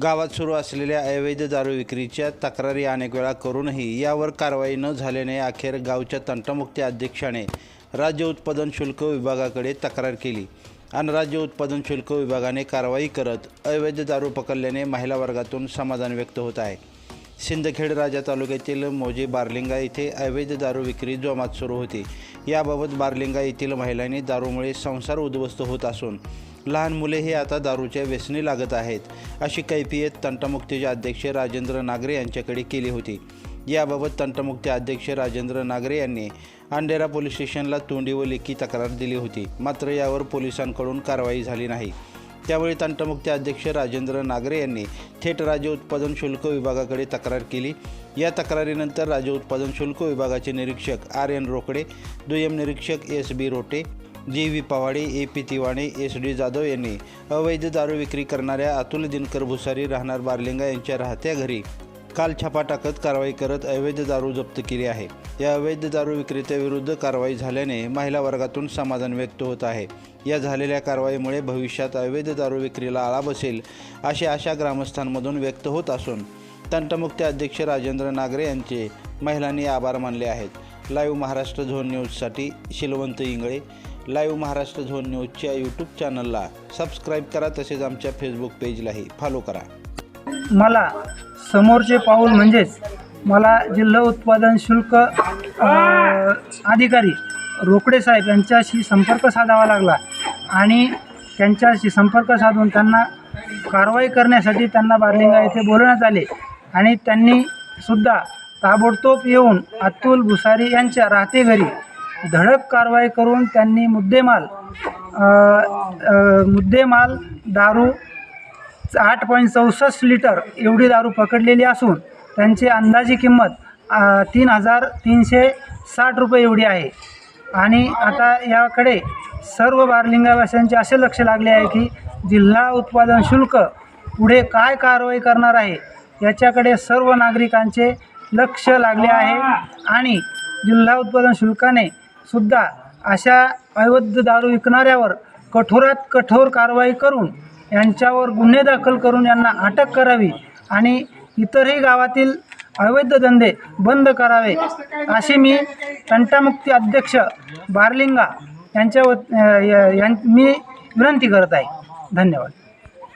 गावात सुरू असलेल्या अवैध दारू विक्रीच्या तक्रारी अनेक वेळा करूनही यावर कारवाई न झाल्याने अखेर गावच्या तंटमुक्ती अध्यक्षाने राज्य उत्पादन शुल्क विभागाकडे तक्रार केली. आणि राज्य उत्पादन शुल्क विभागाने कारवाई करत अवैध दारू पकडल्याने महिला वर्गातून समाधान व्यक्त होत आहे. सिंदखेड राजा तालुक्यातील मोजे बारलिंगा येथे अवैध दारू विक्री जोमात सुरू होती. याबाबत बारलिंगा येथील महिलांनी दारूमुळे संसार उद्ध्वस्त होत असून लहान मुले हे आता दारूच्या व्यसनी लागत आहेत अशी कैफियत तंटमुक्तीचे अध्यक्ष राजेंद्र नागरे यांच्याकडे केली होती. याबाबत तंटमुक्ती अध्यक्ष राजेंद्र नागरे यांनी अंडेरा पोलीस स्टेशनला तोंडी व लेखी तक्रार दिली होती. मात्र यावर पोलिसांकडून कारवाई झाली नाही. त्यावेळी तंटमुक्ती अध्यक्ष राजेंद्र नागरे यांनी थेट राज्य उत्पादन शुल्क विभागाकडे तक्रार केली. या तक्रारीनंतर राज्य उत्पादन शुल्क विभागाचे निरीक्षक आर एन रोकडे दुय्यम निरीक्षक S B Rote G V Pawade A P Tiwane S D Jadhav यांनी अवैध दारू विक्री करणाऱ्या अतुल दिनकर भुसारी राहणार बारलिंगा यांच्या राहत्या घरी काल छापा टाकत कारवाई करत अवैध दारू जप्त केली आहे. या अवैध दारू विक्रेत्याविरुद्ध कारवाई झाल्याने महिला वर्गातून समाधान व्यक्त होत आहे. या झालेल्या कारवाईमुळे भविष्यात अवैध दारू विक्रीला आळा बसेल अशी आशा ग्रामस्थांमधून व्यक्त होत असून तंटमुक्ती अध्यक्ष राजेंद्र नागरे यांचे महिलांनी आभार मानले आहेत. लाईव्ह महाराष्ट्र झोन न्यूजसाठी शिलवंत इंगळे लाईव्ह महाराष्ट्र झोन न्यूजच्या यूट्यूब चॅनलला सबस्क्राईब करा तसेच आमच्या फेसबुक पेजलाही फॉलो करा. मला समोरचे पाऊल म्हणजेच मला जिल्हा उत्पादन शुल्क अधिकारी रोकडे साहेब यांच्याशी संपर्क साधावा लागला आणि त्यांच्याशी संपर्क साधून त्यांना कारवाई करण्यासाठी त्यांना बार्लिंगा येथे बोलवण्यात आले आणि त्यांनी सुद्धा ताबडतोब येऊन अतुल भुसारी यांच्या राहते घरी धडक कारवाई करून त्यांनी मुद्देमाल मुद्देमाल दारू आठ पॉईंट चौसष्ट लिटर एवढी दारू पकडलेली असून त्यांची अंदाजी किंमत तीन हजार तीनशे साठ रुपये एवढी आहे. आणि आता याकडे सर्व बारलिंगावासियांचे असे लक्ष लागले आहे की जिल्हा उत्पादन शुल्क पुढे काय कारवाई करणार आहे याच्याकडे सर्व नागरिकांचे लक्ष लागले आहे. आणि जिल्हा उत्पादन शुल्काने सुद्धा अशा अवैध दारू विकणाऱ्यावर कठोरात कठोर कारवाई करून यांच्यावर गुन्हे दाखल करून यांना अटक करावी आणि इतरही गावातील अवैध धंदे बंद करावे अशी मी तंटामुक्ती अध्यक्ष बारलिंगा यांच्या वत- यां मी विनंती करत आहे. धन्यवाद.